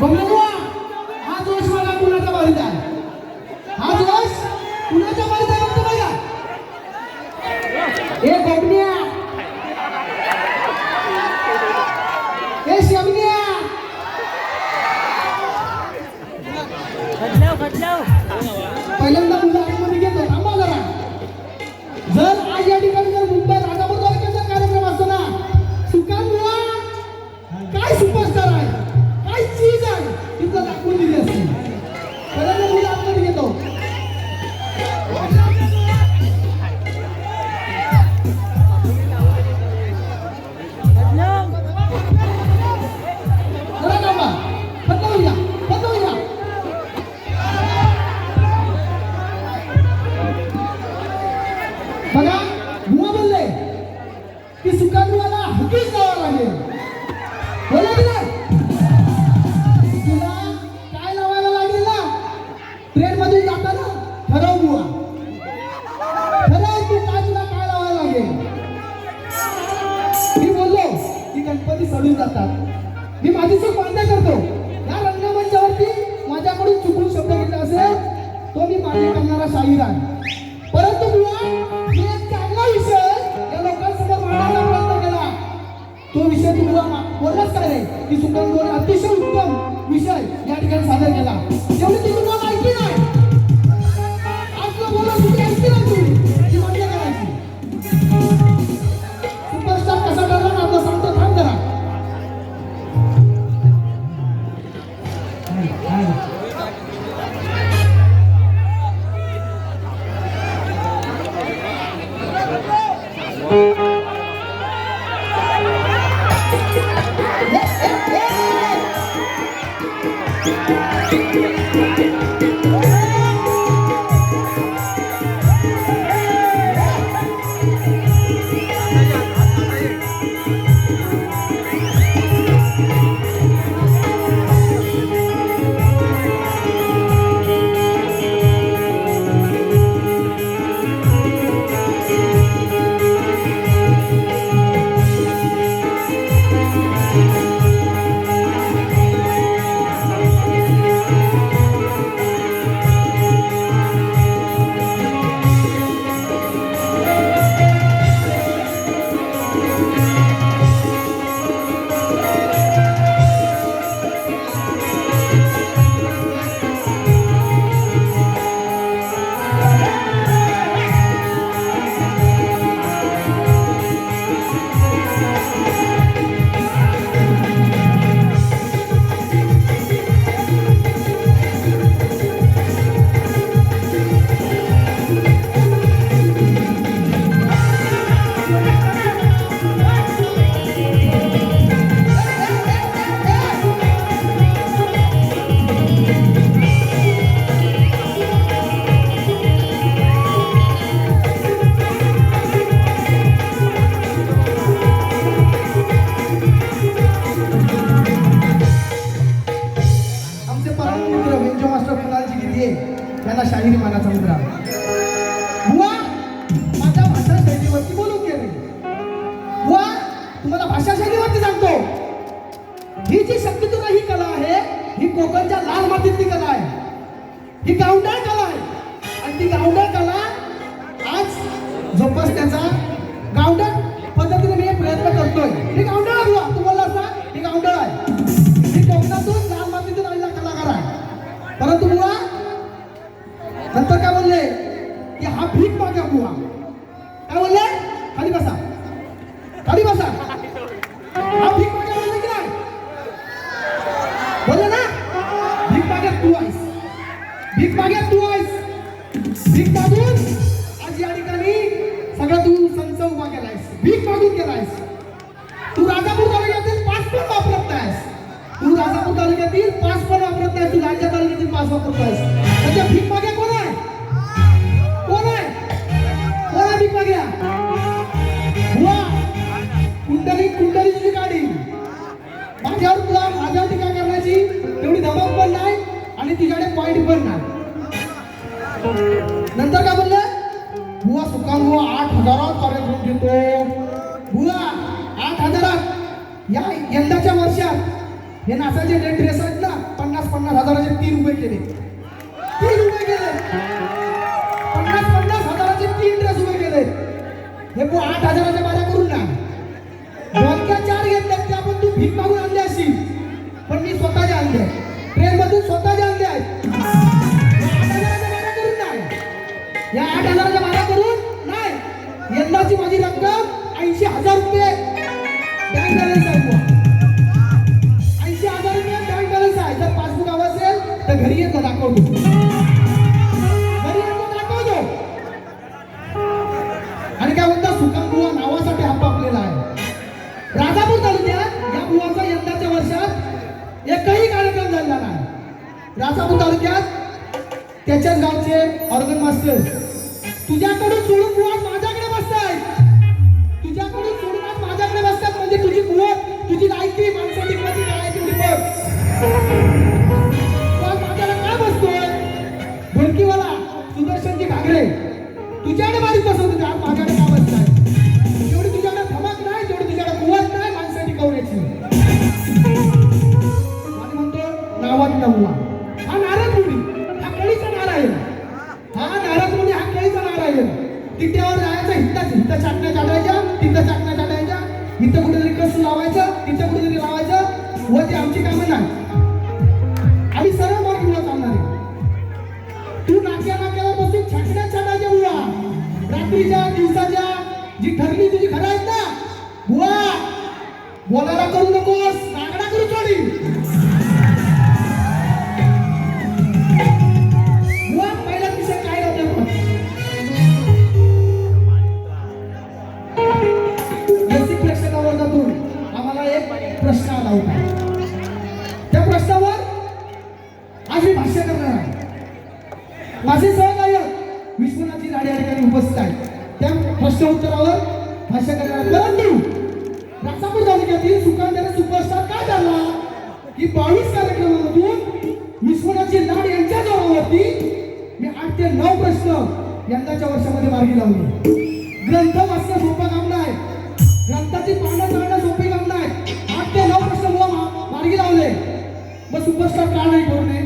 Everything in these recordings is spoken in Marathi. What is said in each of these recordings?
बुवा हा जोश मला कुणाचा बारीत आहे. हा जोश कुणाच्या बारीत आहे बघतो बघा. ए शमन्या बदलाव बदलाव. पहिल्यांदा मुलं काय रे की सुकंदोने अतिशय उत्तम विषय या ठिकाणी सादर केला तेवढी ती तुम्हाला ऐकली नाही माझा शाहिरी मानाचा मुद्रा बुवा माझ्या भाषा शैलीवरती बोलून गेले बुवा तुम्हाला भाषा शैलीवरती सांगतो. ही जी शक्तितुरा ही कला आहे ही कोकणच्या लाल मातीतली कला आहे. ही गावंढळ कला आहे. आणि ती गावंढळ कला आज जोपासण्याचा गावंढळ पद्धतीने मी प्रयत्न करतोय. भीक मागेल तू आहेस भीक मागून आज या ठिकाणी सगळा तू संच उभा केलायस. भीक मागून केलायस. तू राजापूर तालुक्यातील पाच पण वापरत नाहीस तू राजापूर तालुक्यातील पाच पण वापरत नाही तू राज्य तालुक्यातील पाच वापरत नाहीस म्हणजे भीक आणि तुझ्याकडे पॉईंट भरणार. नंतर काय बोलले? बुवा सुकान बुवा आठ हजारात कार्यक्रम घेतो. बुवा आठ हजारात. या यंदाच्या वर्षात हे नासाचे जे ड्रेस आहेत ना पन्नास पन्नास हजाराचे तीन रुपये केले. तीन रुपये केले. पन्नास पन्नास हजाराचे तीन ड्रेस उभे केले. हे बुवा आठ हजाराच्या बाऱ्या करून ना. डोक्या चार घेतल्या त्या पण तू भीक मागून आणले असेल पण मी स्वतःच्या आणले. ट्रेन मधून स्वतःच्या आणले आहेत या आठ हजाराच्या बाऱ्या करून नाही यंदाची माझी रक्कम ऐंशी हजार रुपये बँक बॅलन्स आहे ऐंशी हजार रुपये बँक बॅलन्स आहे. जर पासबुक हवं असेल तर घरी येतो दाखवतो राजापूर तालुक्यात त्याच्याच गावचे ऑर्गन मास्टर तुझ्याकडून सोडून बुवा माझ्याकडे बसताय. तुझ्याकडून सोडून आज माझ्याकडे बसतात म्हणजे तुझी कुवत तुझी लायकी माणसाची किंमती काय आहे तेवढी बघ तू आज माझ्याला काय बसतोय? ढोलकीवाला सुदर्शनची घागरे. तुझ्याकडे बारीक बसवत होते आज माझ्याकडे का बसताय? जेवढी तुझ्याकडे धमक नाही तेवढी तुझ्याकडे कुवत नाही माणसाची कवण्याची आणि म्हणतो नावात नववा. इथं कुठेतरी कसं लावायचं? तिथं कुठेतरी लावायचं? व ते आमची कामं नाही. प्रश्न उत्तरावर भाष्य करणार परंतु राजापूर तालुक्यातील सुकांतरा सुपरस्टार काय झाला? की बावीस कार्यक्रमामधून विस्फोटाची लाड यांच्या जोरावरती मी आठ ते नऊ प्रश्न यंदाच्या वर्षामध्ये मार्गी लावले. ग्रंथ वाचणं सोपं काम नाही ग्रंथाची पानं चालणं सोपी काम नाही आठ ते नऊ प्रश्न बुवा मार्गी लावले. मग सुपरस्टार का नाही करू नये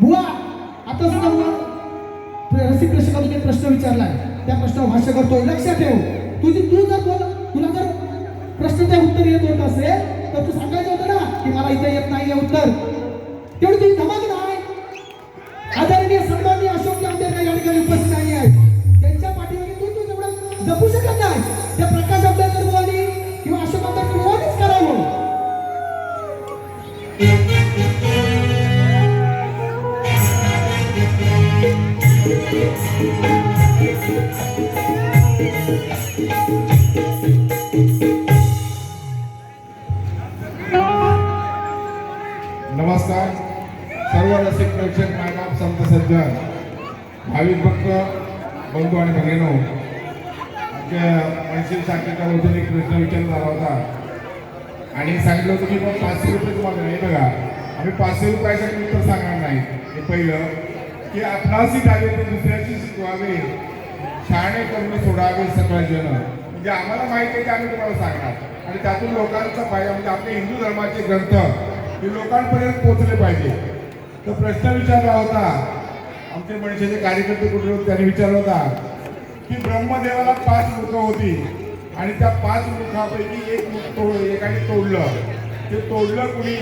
बुवा आता सुद्धा रसिक प्रश्न विचारलाय त्या प्रश्नावर भाष्य करतोय. लक्षात ठेव. तुझी तू जर बोल तुला जर प्रश्नाचे उत्तर येत होत असेल तर तू सांगायचं होतं ना की मला इथे येत नाहीये उत्तर. तेवढी तुझी धमक नाही. आदरणीय सन्माननीय अशोक आमच्या या ठिकाणी उपस्थित नाही आहे. आम्ही पाचशे रुपयासाठी उत्तर सांगणार नाही. हे पहिलं की आपणाशी झाले ते दुसऱ्याशी शिकवावे. शहाणे करून सोडावे सगळं जन म्हणजे आम्हाला माहिती आहे की आम्ही तुम्हाला सांगणार. आणि त्यातून लोकांचा फायदा म्हणजे आपले हिंदू धर्माचे ग्रंथ हे लोकांपर्यंत पोहोचले पाहिजे. तर प्रश्न विचारला होता. आमचे मनसेचे कार्यकर्ते कुठे होते त्यांनी विचारला होता की ब्रह्मदेवाला पाच मुखं होती. आणि त्या पाच मुखापैकी एक मुख तोड एकाने तोडलं. ते तोडलं कुणी?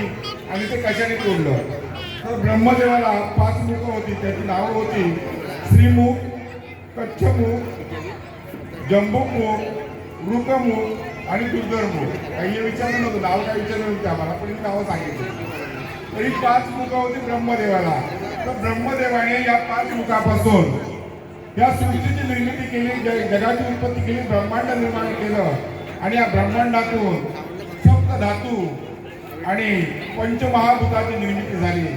आणि ते कशाने तोडलं? तर ब्रह्मदेवाला पाच मुख होती त्याची नावं होती श्रीमुख कच्छमुख जंबूमुख वृकमुख आणि दुर्धरमुख. काही हे विचारलं नव्हतं नाव काय विचारलं नव्हतं आम्हाला पण ही नावं सांगितली. तरी पाच मुखं होती ब्रह्मदेवाला. तर ब्रह्मदेवाने या पाच मुखापासून या सृष्टीची निर्मिती केली जग- जगाची उत्पत्ती केली ब्रह्मांड निर्माण केलं. आणि या ब्रह्मांडातून सप्त धातू आणि पंचमहाभूताची निर्मिती झाली.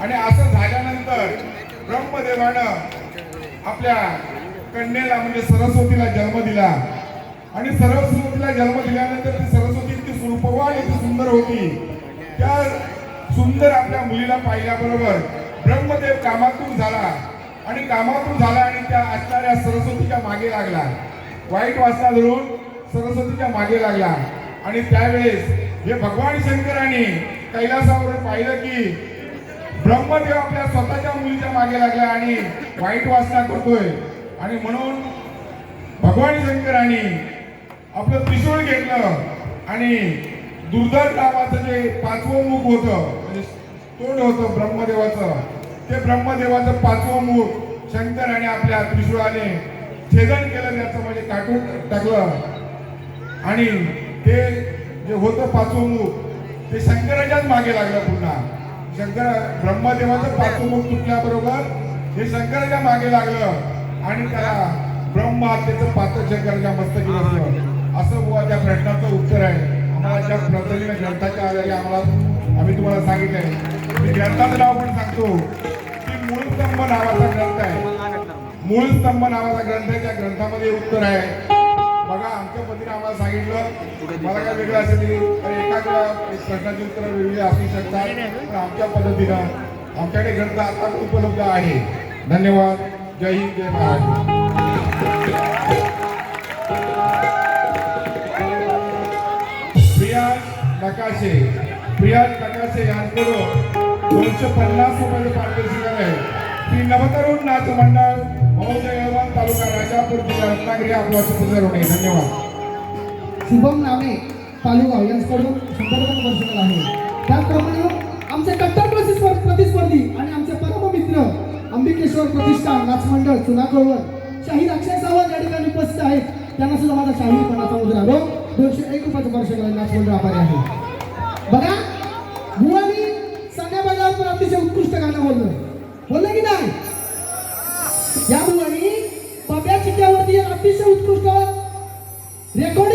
आणि असं झाल्यानंतर ब्रह्मदेवानं आपल्या कन्येला म्हणजे सरस्वतीला जन्म दिला. आणि सरस्वतीला जन्म दिल्यानंतर ती सरस्वती इतकी सुरूपवान इतकी सुंदर होती. त्या सुंदर आपल्या मुलीला पाहिल्याबरोबर ब्रह्मदेव कामातून झाला. आणि कामातून झाला आणि त्या असणाऱ्या सरस्वतीच्या मागे लागला. वाईट वासना धरून सरस्वतीच्या मागे लागला. आणि त्यावेळेस हे भगवान शंकराने कैलासावर पाहिलं की ब्रह्मदेव आपल्या स्वतःच्या मुलीच्या मागे लागला आणि वाईट वासना करतोय. आणि म्हणून भगवान शंकरांनी आपलं त्रिशूळ घेतलं आणि दुर्धर नावाचं जे पाचवं मुख होतं म्हणजे तोंड होतं ब्रह्मदेवाचं ते ब्रह्मदेवाचं पाचवं मुख शंकराने आपल्या त्रिशूळाने छेदन केलं त्याचं म्हणजे काटून टाकलं. आणि ते जे होतं पाचवं मुख ते शंकराच्याच मागे लागलं पुन्हा. शंकर ब्रह्मदेवाचं पाचवं मुख तुटल्याबरोबर हे शंकराच्या मागे लागलं. आणि त्याला ब्रह्म हत्येचं पात्र शंकराच्या मस्तकी बसलं. असं बुवा त्या प्रश्नाचं उत्तर आहे. आम्हाला प्रथमेने ग्रंथाच्या आधारे आम्हाला आम्ही तुम्हाला सांगितलंय मी ग्रंथाचं नाव पण सांगतो. की मूळस्तंभ नावाचा ग्रंथ आहे. मूळस्तंभ नावाचा ग्रंथ आहे. त्या ग्रंथामध्ये उत्तर आहे. बघा आमच्या पतीने आम्हाला सांगितलं. मला काय वेगळं असेल तर एखाद्या प्रश्नाची उत्तर वेगळी असू शकतात पण आमच्या पद्धतीनं आमच्याकडे ग्रंथ आता उपलब्ध आहे. धन्यवाद. जय हिंद जय महाराष्ट्र प्रियाज नकाशे प्रियाज नकाशे यांकडून दोनशे पन्नास रुपयाचे पारितोषिक आहे. श्री नवतरुण नाच मंडळ महोदय यवतमाळ तालुका राजापूर जिल्हा रत्नागिरी आपला धन्यवाद. शुभम नामे तालुगाव यांच्याकडून शंभर आहे. त्याचप्रमाणे आमचे कट्टर प्रतिस्पर्धी प्रतिस्पर्धी आणि आमचे परम मित्र अंबिकेश्वर प्रतिष्ठान नाच मंडळ चुनाकळवर शाहीर अक्षय सावंत या ठिकाणी उपस्थित आहेत. त्यांना सुद्धा माझा शाहीरपणाचा मुद्रा रोग दोनशे एक रुपयाचं वर्ष नाचमंडळ आभारी आहे. बघा बुवानी सगळ्या अतिशय उत्कृष्ट गाणं बोललं बोललं की नाही? Recuerda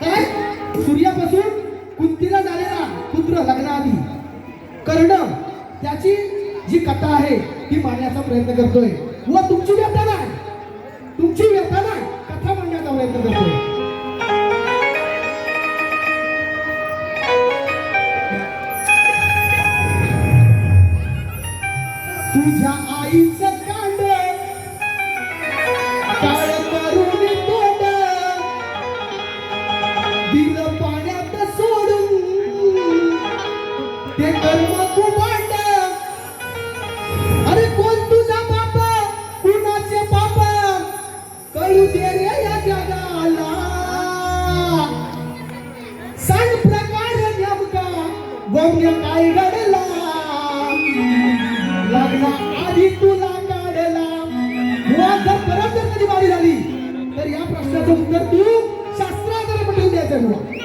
काय? सूर्यापासून कुंतीला झालेला पुत्र लग्नाआधी कर्ण त्याची जी कथा आहे ती मांडण्याचा प्रयत्न करतोय. व तुमची व्यथा नाही. तुमची व्यथा नाही. कथा मांडण्याचा प्रयत्न करतोय. तुझ्या आईचं काय घडला लग्न आधी तुला काढला. बुवा परत जर कधी बारी झाली तर या प्रश्नाचं उत्तर तू शास्त्राकडे पटवून द्यायचं बुवा.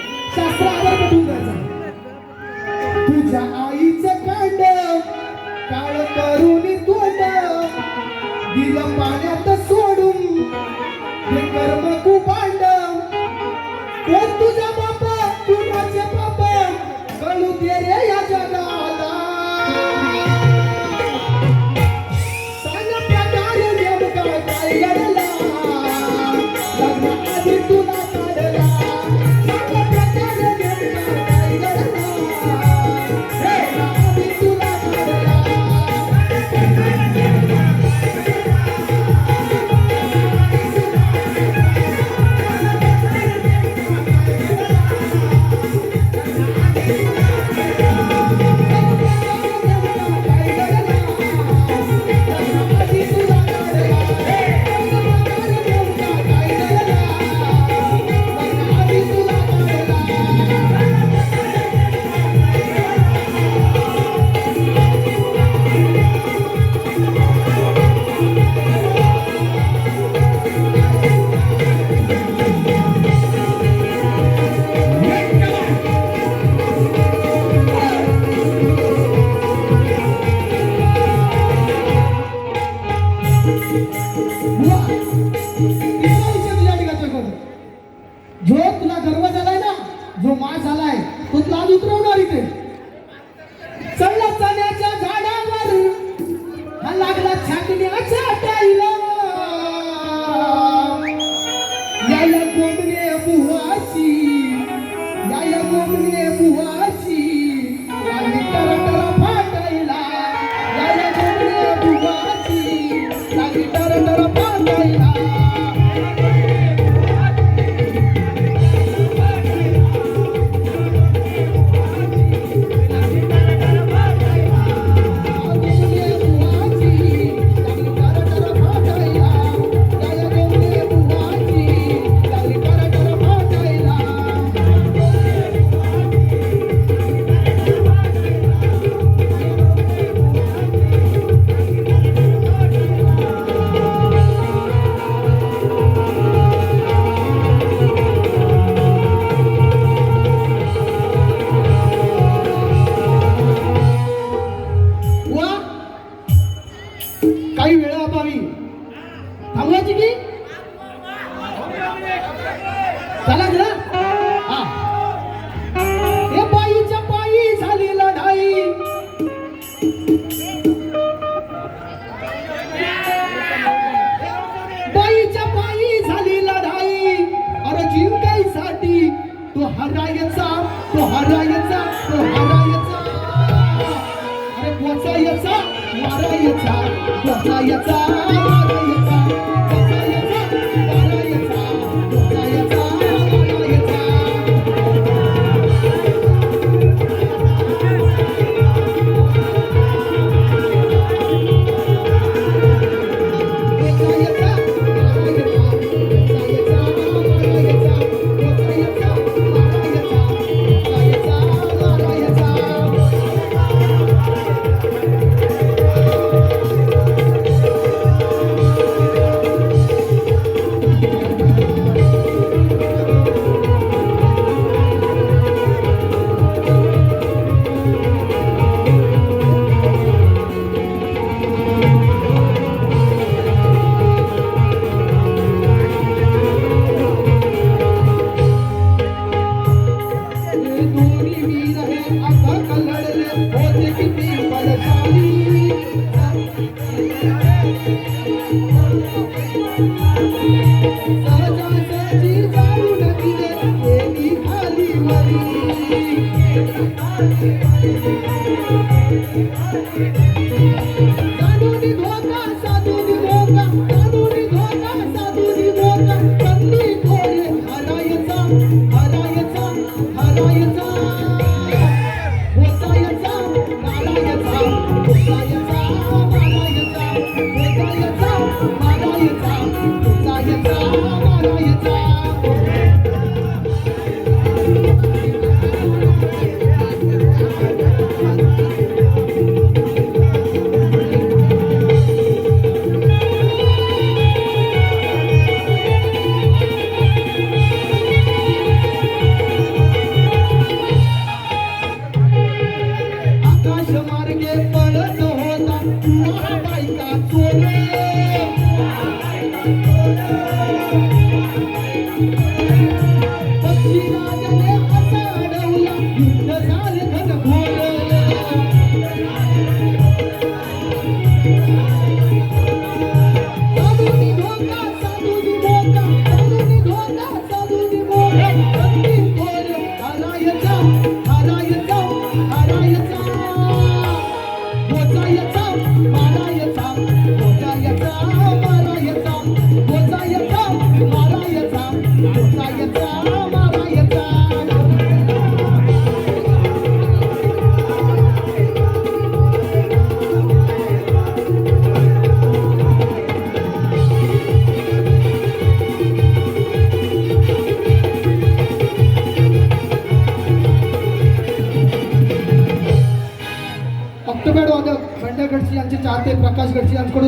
Oh, God.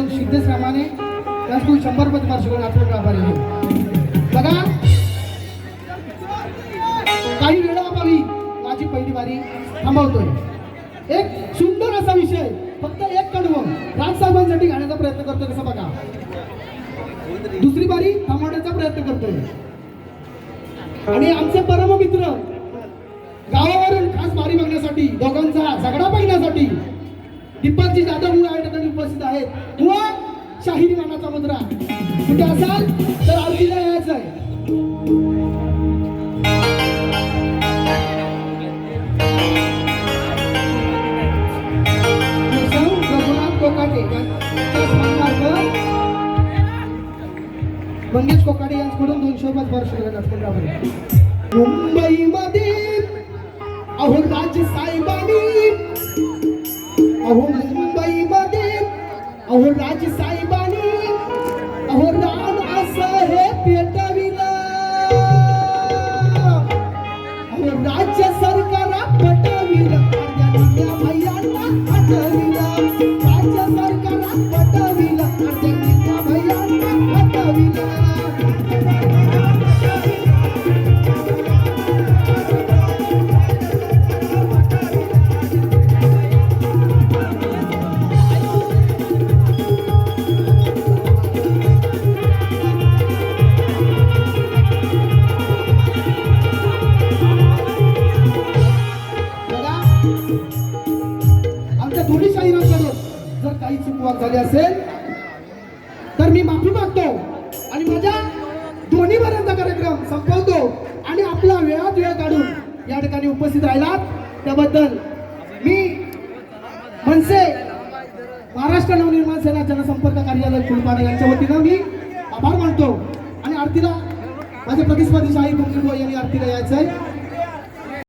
सिद्धेश रामाने शंभर रुपये तुम्हाला आठवण आभारी बघा. काही वेळा अभावी माझी पहिली बारी थांबवतोय. एक सुंदर असा विषय फक्त एक कडवं. राजसाहेबांसाठी गाण्याचा प्रयत्न करतोय कसं बघा. दुसरी बारी थांबवण्याचा प्रयत्न करतोय. आणि आमचे परम मित्र गावावरून खास बारी बघण्यासाठी दोघांचा झगडा बघण्यासाठी दीपकजी जाधव मुळे या ठिकाणी उपस्थित आहेत. व शाहीर गाण्याचा मुद्रा. कुठे असाल तर आरतीला यायचं आहे. मंगेश कोकाडे यांच्याकडून दोनशे पाच वर्ष गेला मुंबईमध्ये अहो राज